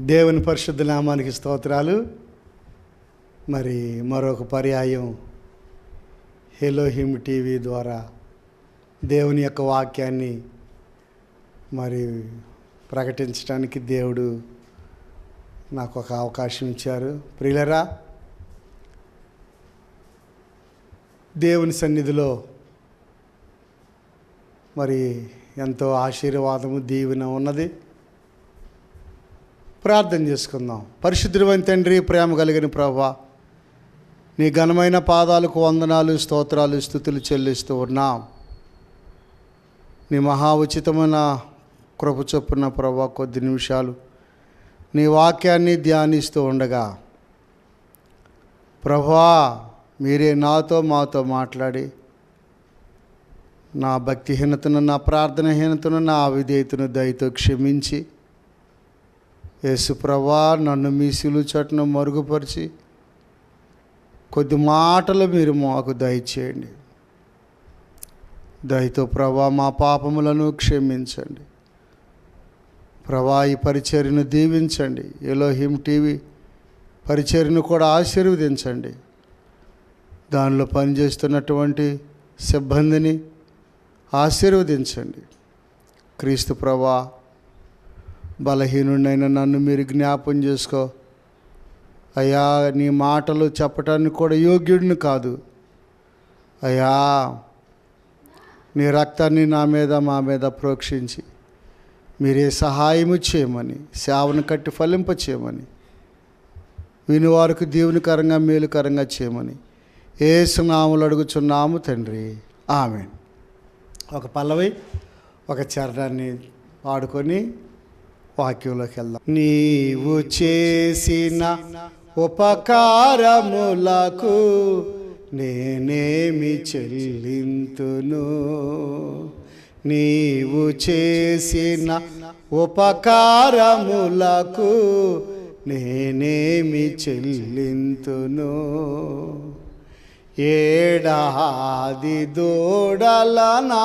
దేవుని పరిశుద్ధ నామానికి స్తోత్రాలు. మరి మరొక పర్యాయం హెలోహిమ్ టీవీ ద్వారా దేవుని యొక్క వాక్యాన్ని మరి ప్రకటించడానికి దేవుడు నాకు ఒక అవకాశం ఇచ్చారు. ప్రియులరా దేవుని సన్నిధిలో మరి ఎంతో ఆశీర్వాదము దీవెన ఉన్నది. ప్రార్థన చేసుకుందాం. పరిశుద్ధమైన తండ్రి ప్రేమ కలిగిన ప్రభా నీ ఘనమైన పాదాలకు వందనాలు స్తోత్రాలు స్థుతులు చెల్లిస్తూ ఉన్నాం. నీ మహా ఉచితమైన కృప చొప్పున ప్రభా కొద్ది నిమిషాలు నీ వాక్యాన్ని ధ్యానిస్తూ ఉండగా ప్రభా మీరే నాతో మాతో మాట్లాడి నా భక్తిహీనతను నా ప్రార్థనహీనతను నా అవిధేయతను దయతో క్షమించి యేసుప్రభా నన్ను మీ సిలువ చట్టును మరుగుపరిచి కొద్ది మాటలు మీరు మాకు దయచేయండి. దయతో ప్రభా మా పాపములను క్షమించండి. ప్రభా ఈ పరిచర్యను దీవించండి. ఎలోహిం టీవీ పరిచర్యను కూడా ఆశీర్వదించండి. దానిలో పనిచేస్తున్నటువంటి సిబ్బందిని ఆశీర్వదించండి. క్రీస్తు ప్రభా బలహీనుడైన నన్ను మీరు జ్ఞాపం చేసుకో. అయ్యా నీ మాటలు చెప్పటానికి కూడా యోగ్యుడిని కాదు. అయ్యా నీ రక్తాన్ని నా మీద మా మీద ప్రోక్షించి మీరే సహాయము చేయమని సేవను కట్టి ఫలింప చేయమని విని వారికి దీవునికరంగా మేలుకరంగా చేయమని ఏ సునాములు అడుగుచున్నాము తండ్రి. ఆమె ఒక పల్లవి ఒక చరణాన్ని వాడుకొని వాక్యంలోకి వెళ్దాం నీవు చేసిన ఉపకారములకు నేనేమి చెల్లింతును? నీవు చేసిన ఉపకారములకు నేనేమి చెల్లింతును? ఏడాది దూడలనా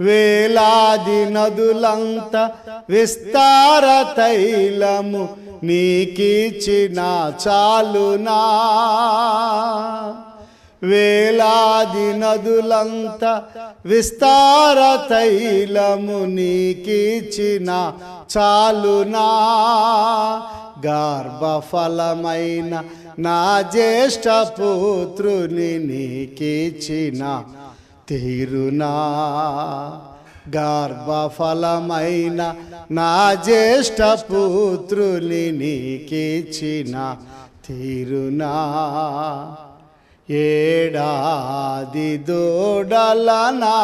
వేలాది నదులంత విస్తార తైలము నీకిచ్చిన చాలునా. వేలాది నదులంత విస్తార తైలము నీకిచ్చిన చాలునా. గర్భఫలమైన నా జ్యేష్ఠ పుత్రుని నీకిచ్చిన తీరునా? గర్భఫలమైన నా జ్యేష్ఠ పుత్రుని నీకిచ్చిన తీరునా? ఏడాది దూడలనా?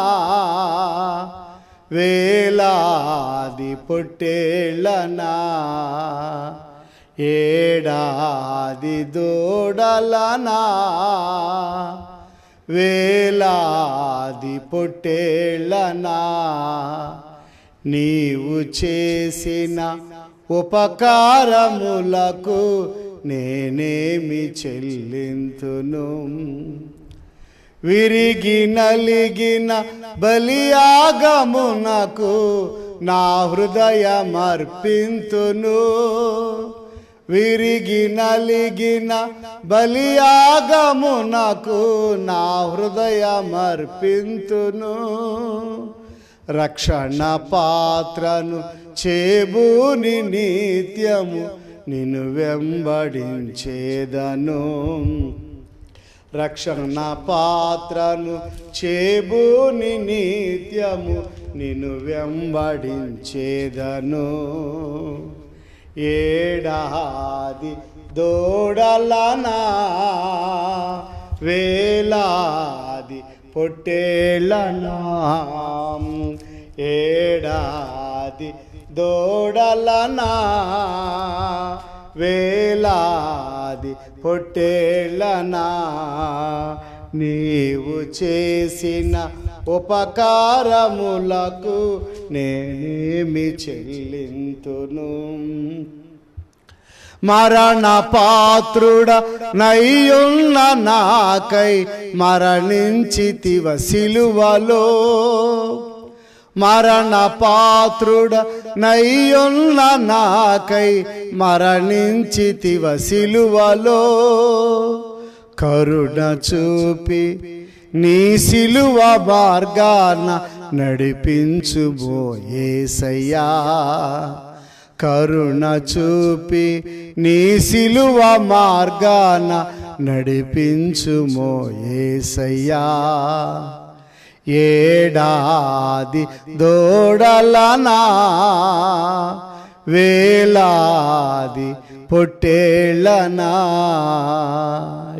వేలాది పొట్టేళ్ళనా ఏడాది దూడలనా? వేలాది పొట్టేళ్ళనా నీవు చేసిన ఉపకారములకు నేనేమి చెల్లింతును? విరిగి నలిగిన బలియాగమునకు నా హృదయమర్పింతును. విరిగి నలిగిన బలియాగమునకు నా హృదయమర్పింతును. రక్షణ పాత్రను చేబూని నిత్యము నిన్ను వెంబడించేదను. రక్షణ పాత్రను చేబూని నిత్యము నిన్ను వెంబడించేదను. ఏడాది దూడలనా వేలాది పొట్టేళ్ళనా. ఏడాది దూడలనా వేలాది పొట్టేళ్ళనా. నీవు చేసిన ఉపకారములకు నేనేమి చెల్లింతును. మరణ పాత్రుడ నయ్యున్న నాకై మరణించితివ సిలువలో. మరణ పాత్రుడ నయ్యున్న నాకై మరణించితివ సిలువలో. కరుణ చూపి నీ సిలువ మార్గాన నడిపించుబోయేసయ్యా కరుణ చూపి నీ సిలువ మార్గాన నడిపించుమోయేసయ్యా ఏడాది దోడలనా వేలాది పొట్టేళ్ళనా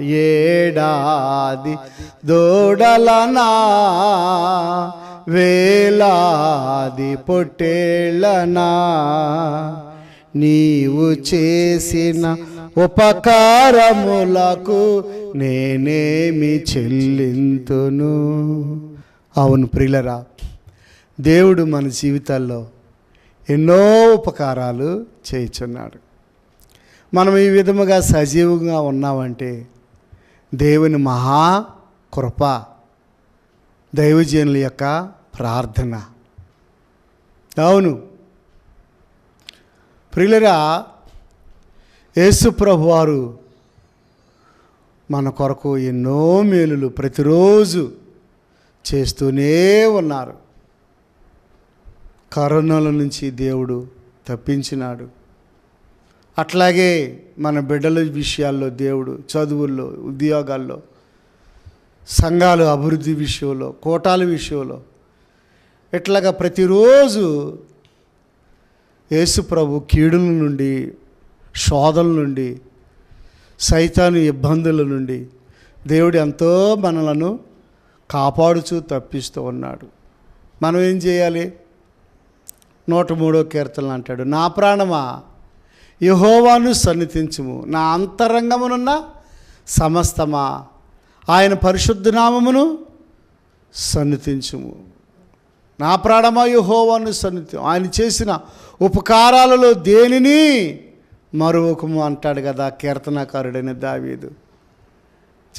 ఏడాది దూడలనా వేలాది పొట్టేళ్ళనా నీవు చేసిన ఉపకారములకు నేనేమి చెల్లింతును? అవును ప్రిలరా దేవుడు మన జీవితాల్లో ఎన్నో ఉపకారాలు చేయుచున్నాడు. మనం ఈ విధముగా సజీవంగా ఉన్నామంటే దేవుని మహా కృప దైవజనుల యొక్క ప్రార్థన. అవును. ప్రియులరా యేసుప్రభు వారు మన కొరకు ఎన్నో మేలులు ప్రతిరోజు చేస్తూనే ఉన్నారు. కరోనాల నుంచి దేవుడు తప్పించినాడు. అట్లాగే మన బిడ్డల విషయాల్లో దేవుడు చదువుల్లో ఉద్యోగాల్లో సంఘాలు అభివృద్ధి విషయంలో కోటాల విషయంలో ఇట్లాగా ప్రతిరోజు యేసు ప్రభు కీడుల నుండి శోధల నుండి సైతాను ఇబ్బందుల నుండి దేవుడు ఎంతో మనలను కాపాడుచూ తప్పిస్తూ ఉన్నాడు. మనం ఏం చేయాలి? నూట మూడో కీర్తనలు అంటాడు నా ప్రాణమా యహోవాను సన్నిధించుము. నా అంతరంగమునున్న సమస్తమా? ఆయన పరిశుద్ధనామమును సన్నిధించుము. నా ప్రాణమా యహోవాను సన్నిధి ఆయన చేసిన ఉపకారాలలో దేనిని మరొకము అంటాడు కదా కీర్తనాకారుడైన దావీదు.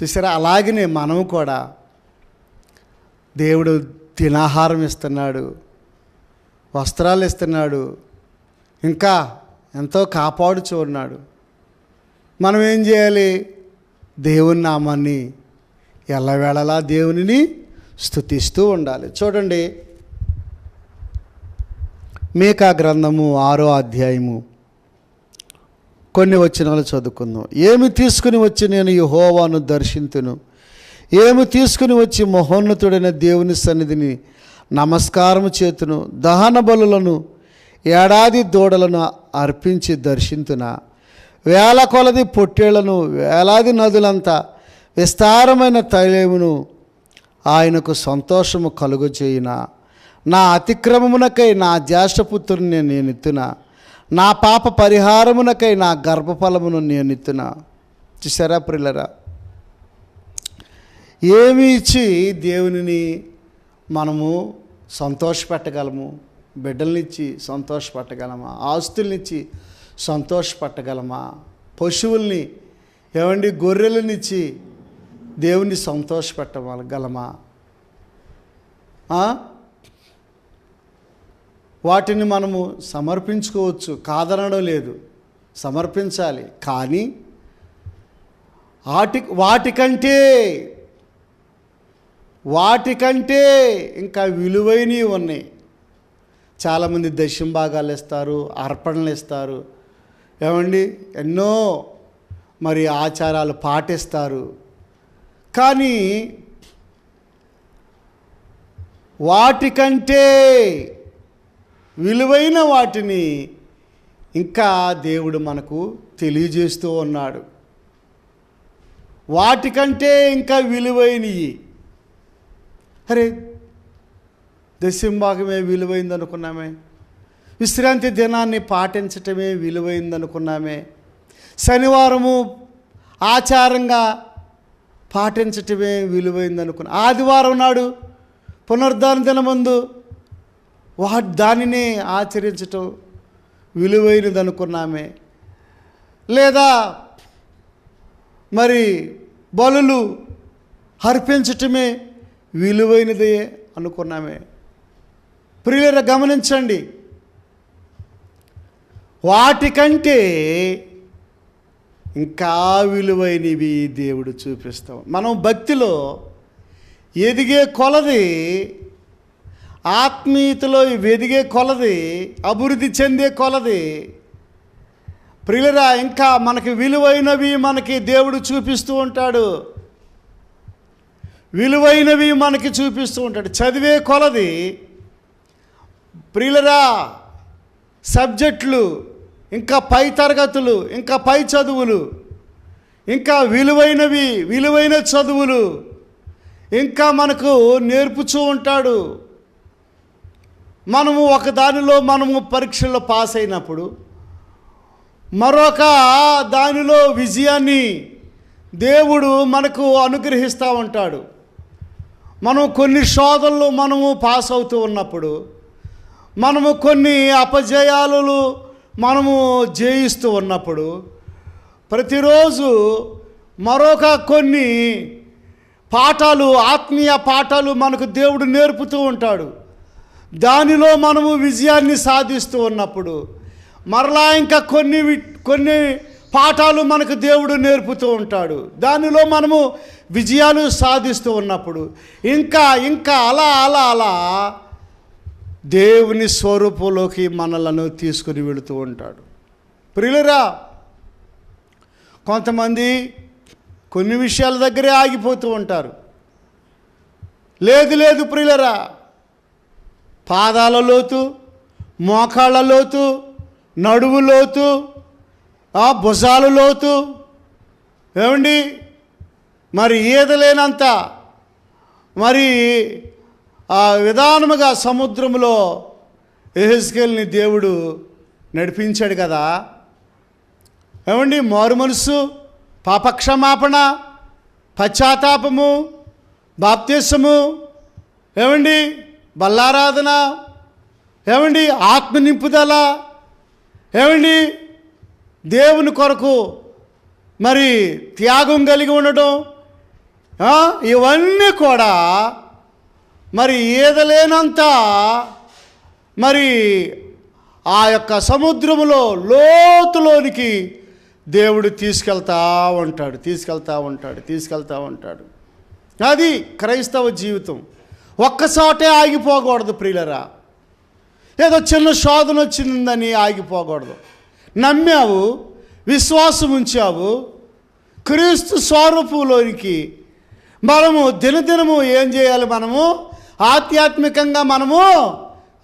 చూసారా? అలాగనే మనము కూడా దేవుడు తినాహారం ఇస్తున్నాడు వస్త్రాలు ఇస్తున్నాడు ఇంకా ఎంతో కాపాడుచూ ఉన్నాడు మనం ఏం చేయాలి? దేవుని నామాన్ని ఎల్లవేళలా దేవునిని స్థుతిస్తూ ఉండాలి. చూడండి. మీకా గ్రంథము ఆరో అధ్యాయము కొన్ని వచనాలు చదువుకుందాం. ఏమి తీసుకుని వచ్చి నేను యెహోవాను దర్శింతును? ఏమి తీసుకుని వచ్చి మహోన్నతుడైన దేవుని సన్నిధిని నమస్కారము చేతును? దహన బలులను ఏడాది దూడలను అర్పించి దర్శింతున వేల కొలది పొట్టేళ్ళను వేలాది నదులంతా విస్తారమైన తైలమును ఆయనకు సంతోషము కలుగజేయున. నా అతిక్రమమునకై నా జ్యేష్ఠపుత్రుని నేను ఎత్తున నా పాప పరిహారమునకై నా గర్భఫలమును నేను ఎత్తున చూసారా ప్రిల్లరా? ఏమి ఇచ్చి దేవునిని మనము సంతోషపెట్టగలము? బిడ్డలనిచ్చి సంతోషపట్టగలమా? ఆస్తుల్నిచ్చి సంతోషపట్టగలమా? పశువుల్ని ఏమండి గొర్రెలనిచ్చి దేవుణ్ణి సంతోషపెట్టగలమా? వాటిని మనము సమర్పించుకోవచ్చు. కాదనడం లేదు. సమర్పించాలి. కానీ వాటి వాటికంటే వాటికంటే ఇంకా విలువైనవి ఉన్నాయి. చాలామంది దశంభాగాలు ఇస్తారు అర్పణలు ఇస్తారు ఏమండి? ఎన్నో మరి ఆచారాలు పాటిస్తారు. కానీ వాటికంటే విలువైన వాటిని ఇంకా దేవుడు మనకు తెలియజేస్తూ ఉన్నాడు. వాటికంటే ఇంకా విలువైనవి అరే దశంభాగమే విలువైంది అనుకున్నామే విశ్రాంతి దినాన్ని పాటించటమే విలువైంది అనుకున్నామే శనివారము ఆచారంగా పాటించటమే విలువైంది అనుకున్నా ఆదివారం నాడు పునరుద్ధాన దినమందు వా దానినే ఆచరించటం విలువైనది అనుకున్నామే లేదా మరి బలులు అర్పించటమే విలువైనదే అనుకున్నామే. ప్రియుల గమనించండి. వాటికంటే ఇంకా విలువైనవి దేవుడు చూపిస్తాం మనం భక్తిలో ఎదిగే కొలది ఆత్మీయతలో ఎదిగే కొలది అభివృద్ధి చెందే కొలది ప్రియులరా ఇంకా మనకి విలువైనవి మనకి దేవుడు చూపిస్తూ ఉంటాడు. విలువైనవి మనకి చూపిస్తూ ఉంటాడు. చదివే కొలది ప్రియులరా సబ్జెక్టులు ఇంకా పై తరగతులు ఇంకా పై చదువులు ఇంకా విలువైనవి విలువైన చదువులు ఇంకా మనకు నేర్పుచూ ఉంటాడు. మనము ఒక దానిలో మనము పరీక్షల్లో పాస్ అయినప్పుడు మరొక దానిలో విజయాన్ని దేవుడు మనకు అనుగ్రహిస్తూ ఉంటాడు. మనం కొన్ని శోధనలు మనము పాస్ అవుతూ ఉన్నప్పుడు మనము కొన్ని అపజయాలు మనము జయిస్తూ ఉన్నప్పుడు ప్రతిరోజు మరొక కొన్ని పాఠాలు ఆత్మీయ పాఠాలు మనకు దేవుడు నేర్పుతూ ఉంటాడు. దానిలో మనము విజయాన్ని సాధిస్తూ ఉన్నప్పుడు మరలా ఇంకా కొన్ని కొన్ని పాఠాలు మనకు దేవుడు నేర్పుతూ ఉంటాడు. దానిలో మనము విజయాలు సాధిస్తూ ఉన్నప్పుడు ఇంకా ఇంకా అలా అలా అలా దేవుని స్వరూపంలోకి మనలను తీసుకుని వెళుతూ ఉంటాడు. ప్రియులరా కొంతమంది కొన్ని విషయాల దగ్గరే ఆగిపోతూ ఉంటారు. లేదు లేదు ప్రియులరా పాదాల లోతు మోకాళ్ళ లోతు నడువు లోతు ఆ భుజాలు లోతు ఏమండి? మరి ఈదలేనంత మరి ఆ విధానముగా సముద్రములో ఎహెస్కేల్ని దేవుడు నడిపించాడు కదా. ఏమండి? మారు మనసు పాపక్షమాపణ పశ్చాత్తాపము బాప్తీసము ఏమండి? బల్లారాధన ఏమండి? ఆత్మ నింపుదల ఏమండి? దేవుని కొరకు మరి త్యాగం కలిగి ఉండటం ఇవన్నీ కూడా మరి ఈదలేనంత మరి ఆ యొక్క సముద్రములో లోతులోనికి దేవుడు తీసుకెళ్తా ఉంటాడు తీసుకెళ్తా ఉంటాడు తీసుకెళ్తా ఉంటాడు. అది క్రైస్తవ జీవితం. ఒక్కసాటే ఆగిపోకూడదు ప్రియులరా. ఏదో చిన్న శోధన వచ్చిందని ఆగిపోకూడదు. నమ్మావు విశ్వాసం ఉంచావు క్రీస్తు స్వరూపులోనికి మనము దినదినము ఏం చేయాలి మనము? ఆధ్యాత్మికంగా మనము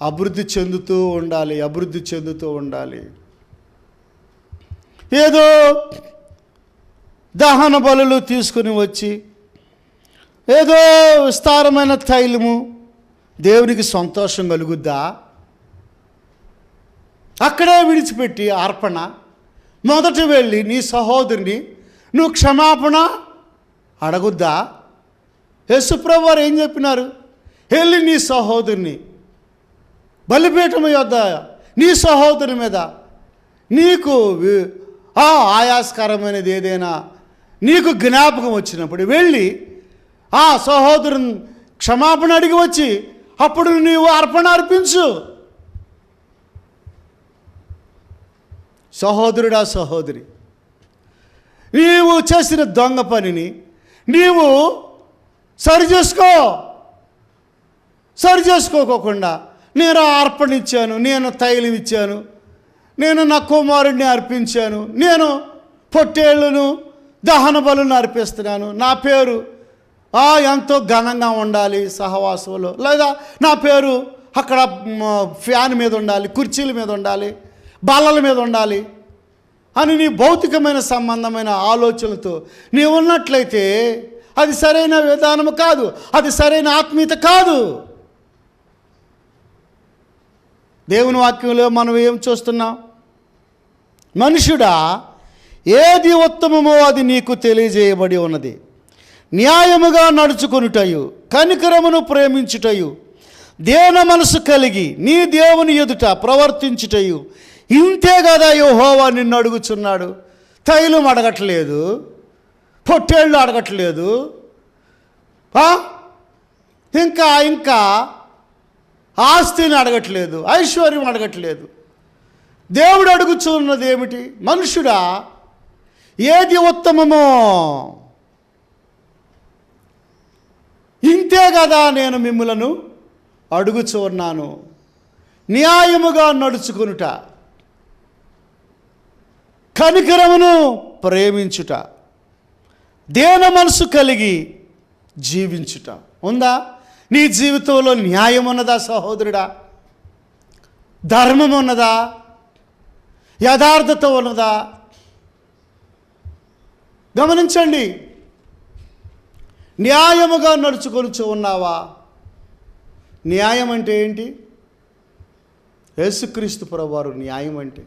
అభివృద్ధి చెందుతూ ఉండాలి అభివృద్ధి చెందుతూ ఉండాలి. ఏదో దహన బలులు తీసుకుని వచ్చి ఏదో విస్తారమైన తైలము దేవునికి సంతోషం కలుగుద్దా? అక్కడే విడిచిపెట్టి అర్పణ మొదట వెళ్ళి నీ సహోదరుని నువ్వు క్షమాపణ అడగుద్దా? యేసుప్రభు వారు ఏం చెప్పినారు? వెళ్ళి నీ సహోదరుని బలిపీఠం యొద్ద నీ సహోదరుని మీద నీకు ఆ ఆయాస్కరమైనది ఏదైనా నీకు జ్ఞాపకం వచ్చినప్పుడు వెళ్ళి ఆ సహోదరుని క్షమాపణ అడిగి వచ్చి అప్పుడు నీవు అర్పణ అర్పించు. సహోదరుడా సహోదరి నీవు చేసిన దొంగ పనిని నీవు సరి చేసుకో. సరి చేసుకోకోకుండా నేను అర్పణ ఇచ్చాను నేను తైలం ఇచ్చాను నేను నా కుమారుడిని అర్పించాను నేను పొట్టేళ్ళను దహన బలును అర్పిస్తున్నాను. నా పేరు ఎంతో ఘనంగా ఉండాలి సహవాసంలో. లేదా నా పేరు అక్కడ ఫ్యాన్ మీద ఉండాలి కుర్చీల మీద ఉండాలి బల్లల మీద ఉండాలి అని నీ భౌతికమైన సంబంధమైన ఆలోచనలతో నీవు ఉన్నట్లయితే అది సరైన విధానము కాదు అది సరైన ఆత్మీయత కాదు. దేవుని వాక్యంలో మనం ఏం చూస్తున్నాం? మనుషుడా ఏది ఉత్తమమో అది నీకు తెలియజేయబడి ఉన్నది. న్యాయముగా నడుచుకొనుటయు కనికరమును ప్రేమించుటయు దేన మనసు కలిగి నీ దేవుని ఎదుట ప్రవర్తించుటయు. ఇంతే కదా యోహోవా నిన్ను అడుగుచున్నాడు. తైలం అడగట్లేదు. పొట్టేళ్ళు అడగట్లేదు. ఇంకా ఇంకా ఆస్తిని అడగట్లేదు ఐశ్వర్యం అడగట్లేదు. దేవుడు అడుగుచున్నది ఏమిటి? మనుషుడా ఏది ఉత్తమమో? ఇంతే కదా నేను మిమ్ములను అడుగుచూ ఉన్నాను. న్యాయముగా నడుచుకునుట కనికరమును ప్రేమించుట దేన మనసు కలిగి జీవించుట. ఉందా? నీ జీవితంలో న్యాయం ఉన్నదా సహోదరుడా? ధర్మం ఉన్నదా? యథార్థత ఉన్నదా? గమనించండి. న్యాయముగా నడుచుకొనుచు ఉన్నావా? న్యాయం అంటే ఏంటి? యేసుక్రీస్తు ప్రభువారు న్యాయం అంటే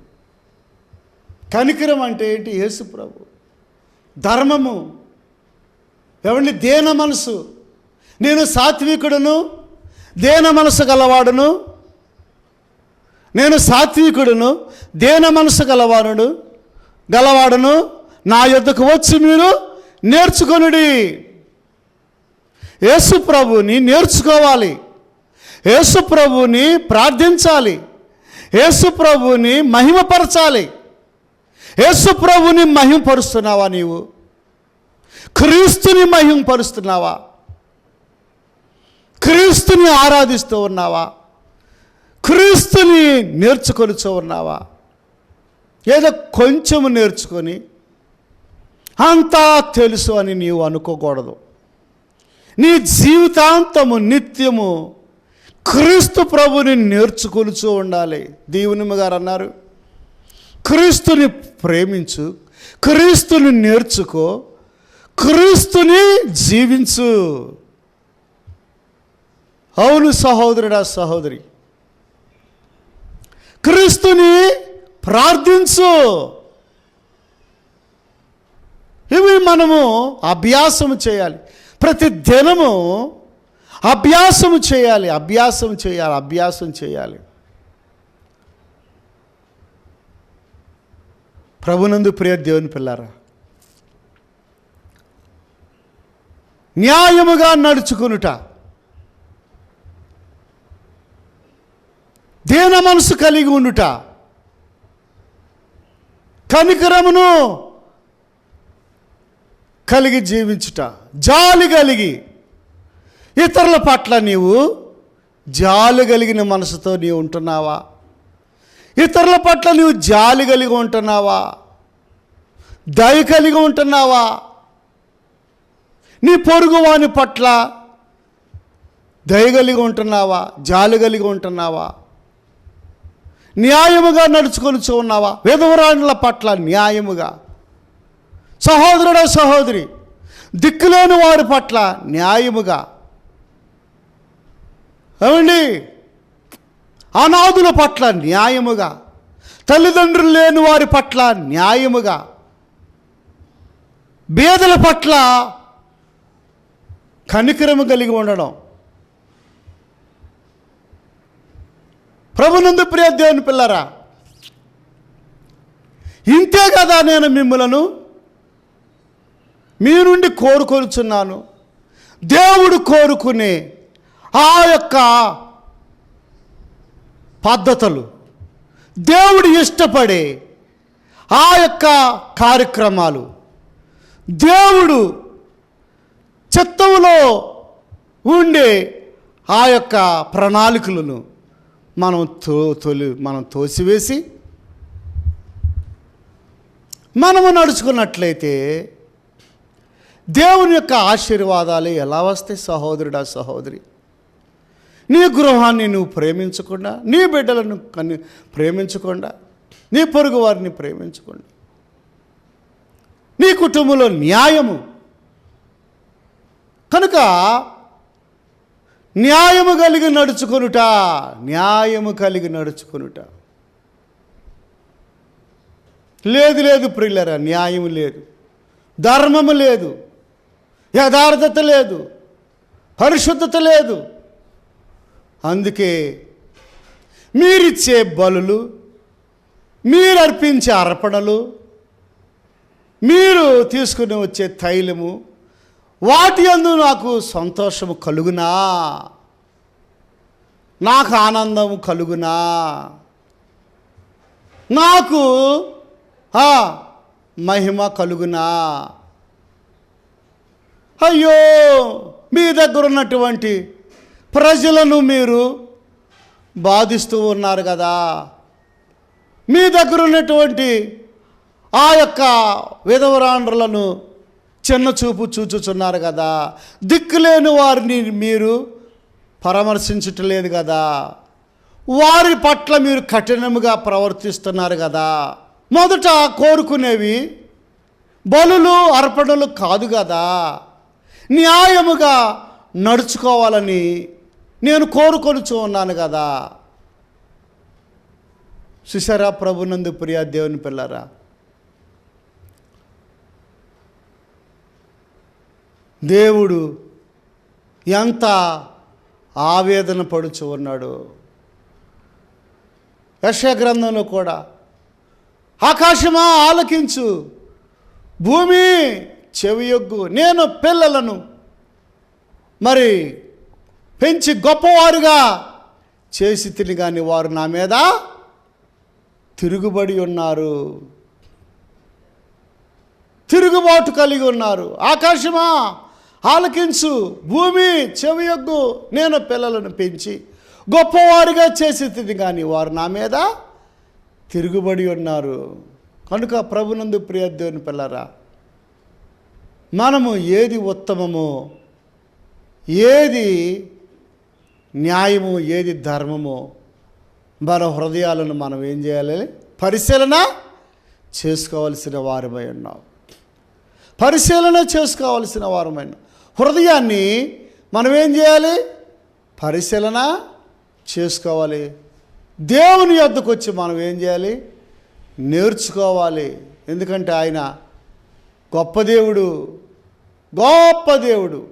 కనికరం అంటే ఏంటి? యేసు ప్రభు. ధర్మము. ఎవరిని దేన మనసు నేను సాత్వికుడును దేన మనసు గలవాడును. నేను సాత్వికుడును దేన మనసు గలవాడును గలవాడును. నా యొద్దకు వచ్చి మీరు నేర్చుకొనుడి. యేసు ప్రభుని నేర్చుకోవాలి. యేసు ప్రభుని ప్రార్థించాలి. యేసు ప్రభుని మహిమపరచాలి. యేసు ప్రభుని మహిమపరుస్తున్నావా నీవు? క్రీస్తుని మహిమపరుస్తున్నావా క్రీస్తుని ఆరాధిస్తూ ఉన్నావా? క్రీస్తుని నేర్చుకొనిచూ ఉన్నావా? ఏదో కొంచెం నేర్చుకొని అంతా తెలుసు అని నీవు అనుకోకూడదు. నీ జీవితాంతము నిత్యము క్రీస్తు ప్రభుని నేర్చుకొలుచు ఉండాలి. దేవునిమ్మ గారు అన్నారు. క్రీస్తుని ప్రేమించు క్రీస్తుని నేర్చుకో క్రీస్తుని జీవించు. అవును సహోదరుడా సహోదరి. క్రీస్తుని ప్రార్థించు. ఇవి మనము అభ్యాసము చేయాలి. ప్రతి దినము అభ్యాసము చేయాలి అభ్యాసం చేయాలి అభ్యాసం చేయాలి. ప్రభునందు ప్రియ దేవుని పిల్లారా. న్యాయముగా నడుచుకునుట దీన మనసు కలిగి ఉండుట. కనికరమును కలిగి జీవించుట. జాలి కలిగి. ఇతరుల పట్ల నీవు జాలి కలిగిన మనసుతో నీవు ఉంటున్నావా? ఇతరుల పట్ల నీవు జాలి కలిగి ఉంటున్నావా? దయ కలిగి ఉంటున్నావా? నీ పొరుగువాని పట్ల దయ కలిగి ఉంటున్నావా? జాలి కలిగి ఉంటున్నావా? న్యాయముగా నడుచుకొని ఉన్నావా? విధవరాణుల పట్ల న్యాయముగా. సహోదరుడ సహోదరి దిక్కులేని వారి పట్ల న్యాయముగా. ఏమండి? అనాథుల పట్ల న్యాయముగా. తల్లిదండ్రులు లేని వారి పట్ల న్యాయముగా. బేదల పట్ల కనికరము కలిగి ఉండడం. ప్రభునందు ప్రియ దేవుని పిల్లరా ఇంతే కదా నేను మిమ్మలను మీ నుండి కోరుకొనుచున్నాను. దేవుడు కోరుకునే ఆ యొక్క పద్ధతులు దేవుడు ఇష్టపడే ఆ యొక్క కార్యక్రమాలు దేవుడు చిత్తంలో ఉండే ఆ యొక్క ప్రణాళికలను మనం తో తొలి మనం తోసివేసి మనము నడుచుకున్నట్లయితే దేవుని యొక్క ఆశీర్వాదాలు ఎలా వస్తాయి సహోదరుడా సహోదరి? నీ గృహాన్ని నువ్వు ప్రేమించకుండా నీ బిడ్డలను కన్ను ప్రేమించకుండా నీ పొరుగు వారిని ప్రేమించకుండా నీ కుటుంబంలో న్యాయము. కనుక న్యాయము కలిగి నడుచుకొనుట న్యాయము కలిగి నడుచుకొనుట. లేదు లేదు ప్రిల్లరా న్యాయము లేదు. ధర్మము లేదు. యథార్థత లేదు. పరిశుద్ధత లేదు. అందుకే మీరిచ్చే బలులు మీరు అర్పించే అర్పణలు మీరు తీసుకుని వచ్చే తైలము వాటి అందు నాకు సంతోషము కలుగునా? నాకు ఆనందము కలుగునా? నాకు ఆ, మహిమ కలుగునా? అయ్యో మీ దగ్గర ఉన్నటువంటి ప్రజలను మీరు బాధిస్తూ ఉన్నారు కదా. మీ దగ్గర ఉన్నటువంటి ఆ యొక్క విధవరాండ్రులను చిన్న చూపు చూచుచున్నారు కదా. దిక్కులేని వారిని మీరు పరామర్శించట్లేదు కదా. వారి పట్ల మీరు కఠినముగా ప్రవర్తిస్తున్నారు కదా. మొదట కోరుకునేవి బలులు అర్పణలు కాదు కదా. న్యాయముగా నడుచుకోవాలని నేను కోరుకొనుచు ఉన్నాను కదా. చూసారా ప్రభునందు ప్రియా దేవుని పిల్లరా? దేవుడు ఎంత ఆవేదన పడుచు ఉన్నాడు. యశ గ్రంథంలో కూడా ఆకాశమా ఆలకించు భూమి చెవియొగ్గు నేను పిల్లలను మరి పెంచి గొప్పవారుగా చేసి తిని కానీ వారు నా మీద తిరుగుబడి ఉన్నారు. తిరుగుబాటు కలిగి ఉన్నారు. ఆకాశమా ఆలకించు. భూమి చెవియొగ్గు నేను పిల్లలను పెంచి గొప్పవారిగా చేసి కానీ వారు నా మీద తిరుగుబడి ఉన్నారు. కనుక ప్రభునందు ప్రియదేవుని పిల్లరా మనము ఏది ఉత్తమమో ఏది న్యాయము ఏది ధర్మమో మన హృదయాలను మనం ఏం చేయాలి? పరిశీలన చేసుకోవలసిన వారమై ఉన్నాం. పరిశీలన చేసుకోవాల్సిన వారమైన హృదయాన్ని మనం ఏం చేయాలి? పరిశీలన చేసుకోవాలి. దేవుని యొద్దకు వచ్చి మనం ఏం చేయాలి? నేర్చుకోవాలి. ఎందుకంటే ఆయన గొప్ప దేవుడు గొప్ప దేవుడు.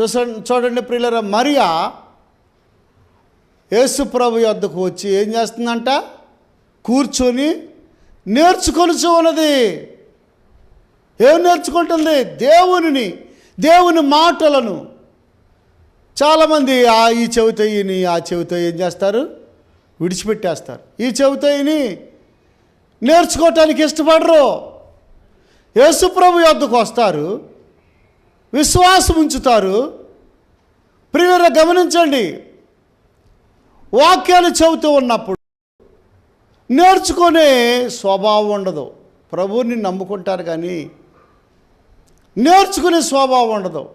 చూసండి చూడండి ప్రియులరా మరియా యేసుప్రభు యొద్దకు వచ్చి ఏం చేస్తుందంట? కూర్చొని నేర్చుకొనుచు ఉన్నది. ఏం నేర్చుకుంటుంది? దేవునిని దేవుని మాటలను. చాలామంది ఆ ఈ చెవితయ్యని ఆ చెవితో ఏం చేస్తారు? విడిచిపెట్టేస్తారు. ఈ చెవితయ్యని నేర్చుకోవటానికి ఇష్టపడరు. యేసుప్రభు యొద్దకు వస్తారు. విశ్వాసం ఉంచుతారు. ప్రియుల గమనించండి. వాక్యాలు చెబుతూ ఉన్నప్పుడు నేర్చుకునే స్వభావం ఉండదు. ప్రభువుని నమ్ముకుంటారు కానీ నేర్చుకునే స్వభావం ఉండదు.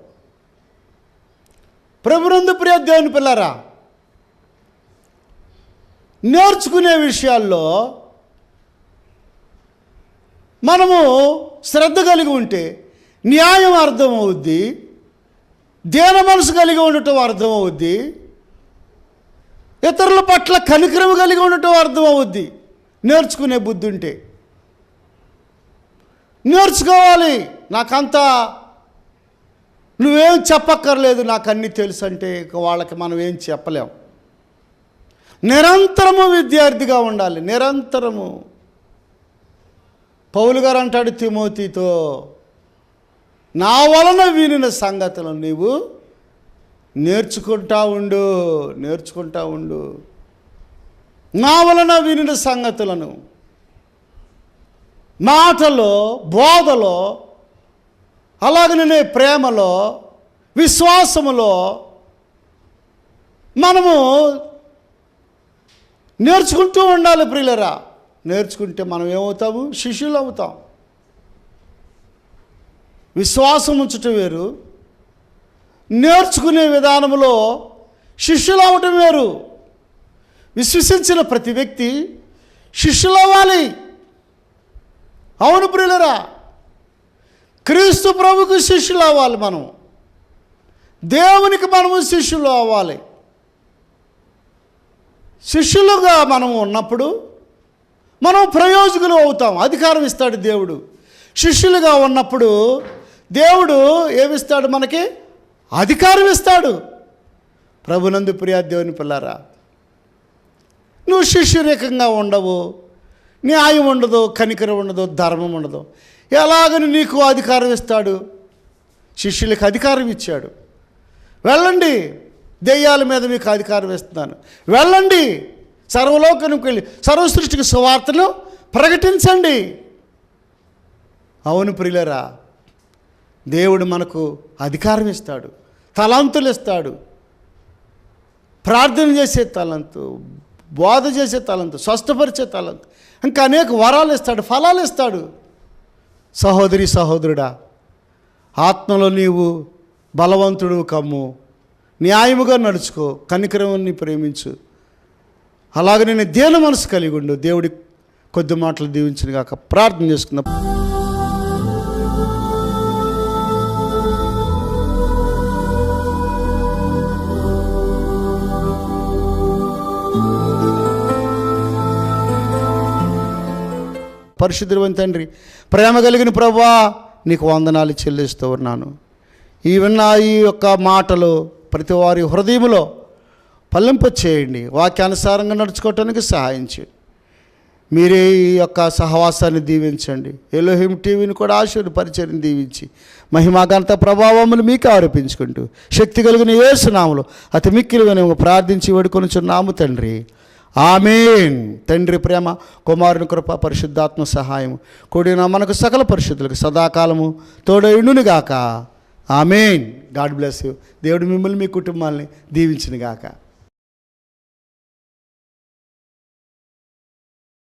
ప్రభునందు ప్రియ దేవుని పిల్లరా నేర్చుకునే విషయాల్లో మనము శ్రద్ధ కలిగి ఉంటే న్యాయం అర్థమవుద్ది దేన మనసు కలిగి ఉండటం అర్థమవుద్ది ఇతరుల పట్ల కనికరం కలిగి ఉండటం అర్థమవుద్ది. నేర్చుకునే బుద్ధి ఉంటే నేర్చుకోవాలి. నాకంతా నువ్వేం చెప్పక్కర్లేదు నాకు అన్నీ తెలుసు అంటే వాళ్ళకి మనం ఏం చెప్పలేం. నిరంతరము విద్యార్థిగా ఉండాలి నిరంతరము. పౌలు గారు అంటాడు తిమోతితో నా వలన వినిన సంగతులు నీవు నేర్చుకుంటా ఉండు నేర్చుకుంటా ఉండు. నా వలన వినిన సంగతులను మాటలో బోధలో అలాగనే ప్రేమలో విశ్వాసములో మనము నేర్చుకుంటూ ఉండాలి ప్రియులరా. నేర్చుకుంటే మనం ఏమవుతాము? శిష్యులు అవుతాం. విశ్వాసం ఉంచటం వేరు. నేర్చుకునే విధానంలో శిష్యులు అవటం వేరు. విశ్వసించిన ప్రతి వ్యక్తి శిష్యులవ్వాలి. అవును ప్రియులరా. క్రీస్తు ప్రభుకు శిష్యులు అవ్వాలి మనం. దేవునికి మనము శిష్యులు అవ్వాలి. శిష్యులుగా మనము ఉన్నప్పుడు మనం ప్రయోజకులు అవుతాం. అధికారం ఇస్తాడు దేవుడు. శిష్యులుగా ఉన్నప్పుడు దేవుడు ఏమిస్తాడు మనకి? అధికారం ఇస్తాడు. ప్రభునందు ప్రియా దేవుని పిల్లారా నువ్వు శిష్యురేకంగా ఉండవు. న్యాయం ఉండదు కనికరం ఉండదు ధర్మం ఉండదు. ఎలాగని నీకు అధికారం ఇస్తాడు? శిష్యులకు అధికారం ఇచ్చాడు. వెళ్ళండి దెయ్యాల మీద మీకు అధికారం ఇస్తున్నాను. వెళ్ళండి సర్వలోకానికి వెళ్ళి సర్వ సృష్టికి సువార్తను ప్రకటించండి. అవును ప్రియులరా దేవుడు మనకు అధికారం ఇస్తాడు తలాంతులు ఇస్తాడు. ప్రార్థన చేసే తలంతు బోధ చేసే తలంతు స్వస్థపరిచే తలంతు ఇంకా అనేక వరాలు ఇస్తాడు ఫలాలు ఇస్తాడు. సహోదరి సహోదరుడా ఆత్మలో నీవు బలవంతుడు కమ్ము. న్యాయముగా నడుచుకో కనికరముని ప్రేమించు. అలాగే నేను దేని మనసు కలిగి ఉండు? దేవుడి కొద్ది మాటలు దీవించిన కాక ప్రార్థన చేసుకున్నప్పుడు పరిశుద్ధులైన తండ్రి ప్రేమ కలిగిన ప్రభా నీకు వందనాలు చెల్లిస్తూ ఉన్నాను. ఈ విన్న ఈ యొక్క మాటలు ప్రతి వారి హృదయములో పల్లింప చేయండి. వాక్యానుసారంగా నడుచుకోవటానికి సహాయం చేయండి. మీరే ఈ యొక్క సహవాసాన్ని దీవించండి. ఎలోహిం టీవీని కూడా ఆశీర్వపరిచయం దీవించి మహిమాగంత ప్రభావములు మీకు ఆరోపించుకుంటూ శక్తి కలిగిన యేసునాములు అతి మిక్కిలుగా ప్రార్థించి వేడుకొనుచున్నాము తండ్రి. ఆమెన్. తండ్రి ప్రేమ కుమారుని కృప పరిశుద్ధాత్మ సహాయం కూడిన మనకు సకల పరిశుద్ధులకు సదాకాలము తోడైండును గాక ఆమెన్. God bless you. దేవుడు మిమ్మల్ని మీ కుటుంబాల్ని దీవించినగాక.